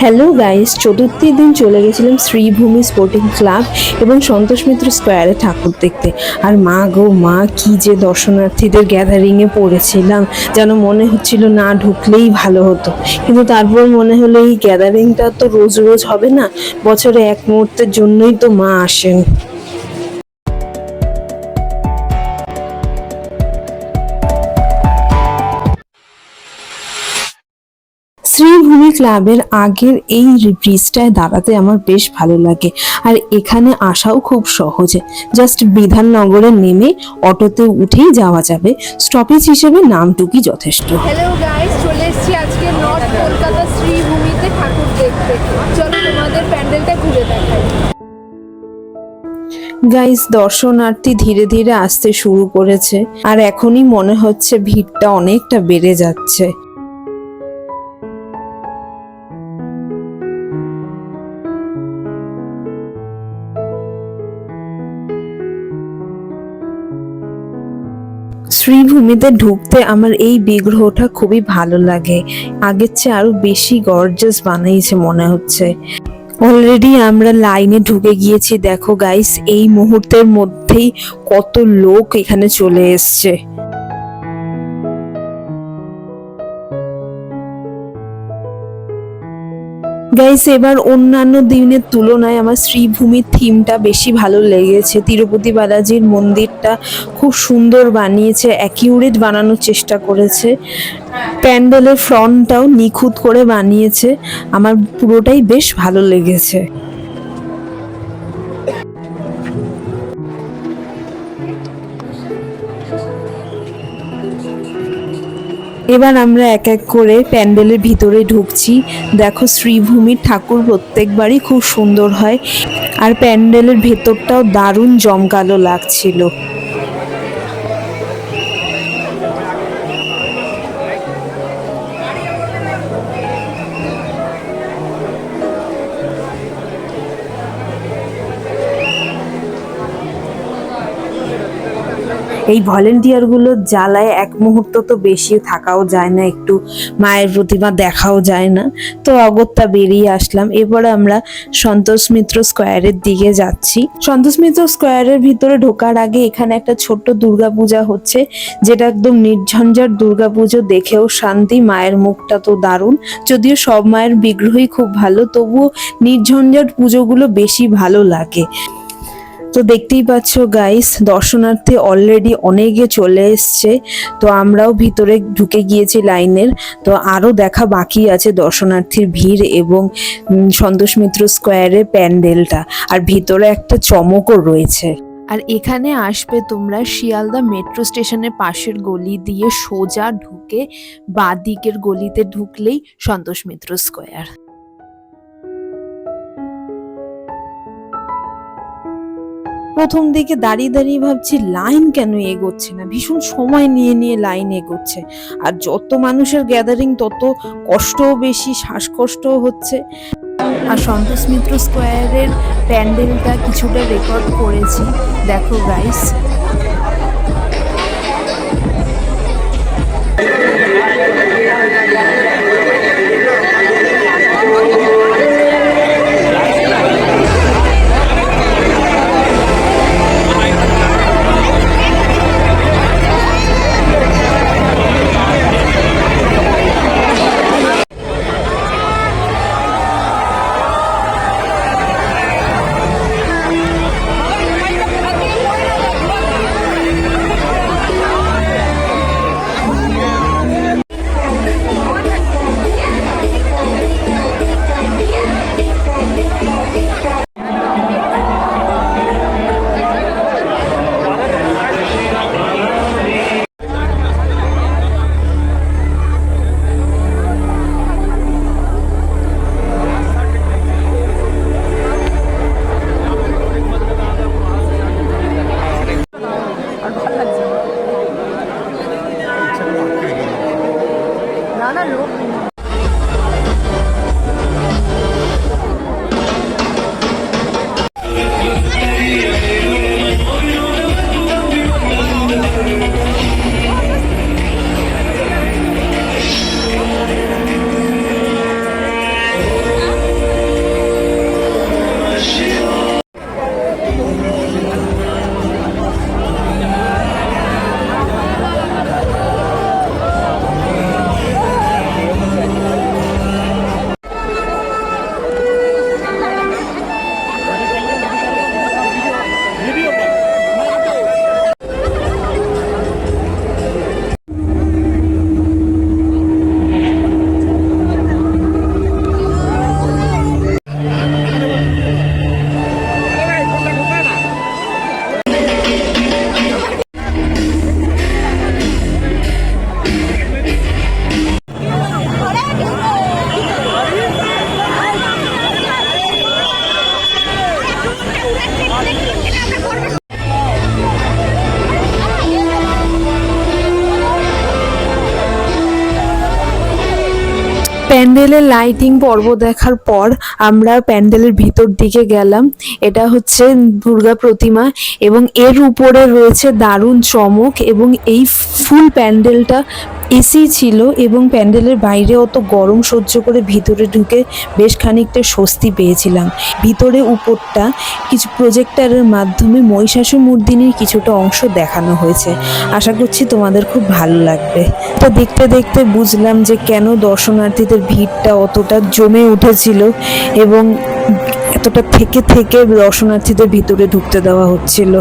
Hello guys চতুর্থী দিন চলে গেছিলাম শ্রীভূমি স্পোর্টিং ক্লাব এবং সন্তোষ মিত্র স্কোয়ারে ঠাকুর দেখতে। আর মা গো, মা, কি যে দর্শনার্থীদের গ্যাদারিংয়ে পড়েছিলাম। যেন মনে হচ্ছিল না ঢুকলেই ভালো হতো। কিন্তু তারপর মনে হলো এই গ্যাদারিংটা তো রোজ রোজ হবে না। বছরে এক মুহূর্তের জন্যই তো মা আসেন। ক্লাবের আগের এই ব্রিজটায় দাঁড়াতে আমার বেশ ভালো লাগে। আর এখানে আসাও খুব সহজে। জাস্ট বিধাননগরে নেমে অটোতে উঠেই যাওয়া যাবে। স্টপেজ হিসেবে নামটুকুই যথেষ্ট। হ্যালো গাইস চলে এসেছি আজকে নর্থ কলকাতা শ্রীভূমিতে ঠাকুর দেখতে। চলো তোমাদের প্যান্ডেলটা ঘুরে দেখাই। গাইস দর্শনার্থী ধীরে ধীরে আসতে শুরু করেছে। আর এখনই মনে হচ্ছে ভিড়টা অনেকটা বেড়ে যাচ্ছে। শ্রীভূমিতে ঢুকতে আমার এই বিগ্রহটা খুবই ভালো লাগে। আগের চেয়ে আরও বেশি গর্জাস বানিয়েছে মনে হচ্ছে। অলরেডি আমরা লাইনে ঢুকে গিয়েছি। দেখো গাইস এই মুহূর্তের মধ্যেই কত লোক এখানে চলে এসছে। গাইস এবার অন্যান্য দিনের তুলনায় আমার শ্রীভূমির থিমটা বেশি ভালো লেগেছে। তিরুপতি বালাজির মন্দিরটা খুব সুন্দর বানিয়েছে অ্যাকিউরেট বানানোর চেষ্টা করেছে। প্যান্ডেলের ফ্রন্টটাও নিখুঁত করে বানিয়েছে। আমার পুরোটাই বেশ ভালো লেগেছে। এবার আমরা এক এক করে প্যান্ডেলের ভিতরে ঢুকছি। দেখো শ্রীভূমির ঠাকুর প্রত্যেকবারই খুব সুন্দর হয়। আর প্যান্ডেলের ভেতরটাও দারুণ জমকালো লাগছিল। ভলেন্টিয়ারগুলো জ্বালায় এক মুহূর্ত তো বেশি থাকাও যায় না, একটু মায়ের প্রতিমা দেখাও যায় না। তো অগত্যা বেরিয়ে আসলাম। এরপরে আমরা সন্তোষ মিত্র স্কোয়ারের দিকে যাচ্ছি। সন্তোষ মিত্র স্কোয়ারের ভিতরে ঢোকার আগে এখানে একটা ছোট্ট দুর্গাপূজা হচ্ছে, যেটা একদম নির্ঝঞ্ঝাট দুর্গাপুজো দেখেও শান্তি, মায়ের মুখটা তো দারুণ। যদিও সব মায়ের বিগ্রহই খুব ভালো, তবুও নির্ঝঞ্ঝাট পুজোগুলো বেশি ভালো লাগে। তো দেখতেই পাচ্ছ গাইস দর্শনার্থী অলরেডি অনেকে চলে এসছে। তো আমরাও ভিতরে ঢুকে গিয়েছি লাইনের। তো আরও দেখা বাকি আছে দর্শনার্থীর ভিড় এবং সন্তোষ মিত্র স্কোয়ারের প্যান্ডেলটা। আর ভিতরে একটা চমকও রয়েছে। আর এখানে আসবে তোমরা শিয়ালদা মেট্রো স্টেশনের পাশের গলি দিয়ে সোজা ঢুকে বাঁ দিকের গলিতে ঢুকলেই সন্তোষ মিত্র স্কোয়ার। প্রথম দিকে দাঁড়িয়ে দাঁড়িয়ে ভাবছি, লাইন কেন এগোচ্ছে না? ভীষণ সময় নিয়ে নিয়ে লাইন এগোচ্ছে। আর যত মানুষের গ্যাদারিং তত কষ্টও বেশি, শ্বাসকষ্টও হচ্ছে। আর সন্তোষ মিত্র স্কোয়ারের প্যান্ডেলটা কিছুটা রেকর্ড করেছি। দেখো গাইস محمد প্যান্ডেলের লাইটিং পর্ব দেখার পর আমরা প্যান্ডেলের ভিতর দিকে গেলাম। এটা হচ্ছে দুর্গা প্রতিমা এবং এর উপরে রয়েছে দারুণ চমক এবং এই ফুল প্যান্ডেলটা এসি ছিল এবং প্যান্ডেলের বাইরে অত গরম সহ্য করে ভিতরে ঢুকে বেশ খানিকটা স্বস্তি পেয়েছিলাম। ভিতরে উপরটা কিছু প্রজেক্টরের মাধ্যমে মহিষাসুর মূর্তিনির কিছুটা অংশ দেখানো হয়েছে। আশা করছি তোমাদের খুব ভালো লাগবে। তো দেখতে দেখতে বুঝলাম যে কেন দর্শনার্থীদের ভিড়টা অতটা জমে উঠেছিল এবং এতটা থেকে থেকে দর্শনার্থীদের ভিতরে ঢুকতে দেওয়া হচ্ছিল।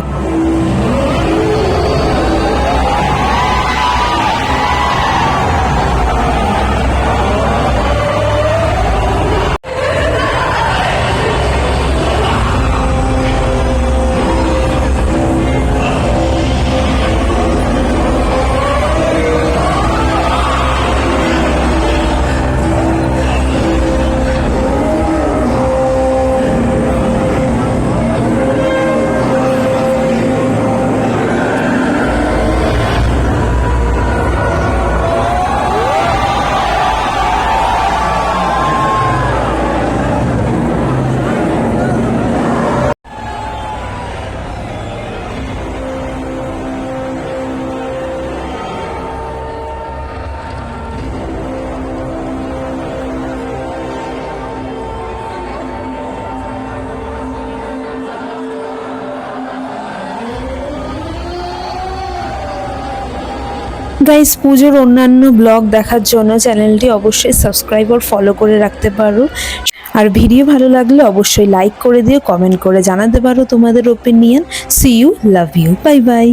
গাইস পুজোর অন্যান্য ব্লগ দেখার জন্য চ্যানেলটি অবশ্যই সাবস্ক্রাইব আর ফলো করে রাখতে পারো। আর ভিডিও ভালো লাগলে অবশ্যই লাইক করে দিও কমেন্ট করে জানাতে পারো তোমাদের opinion see you love you bye bye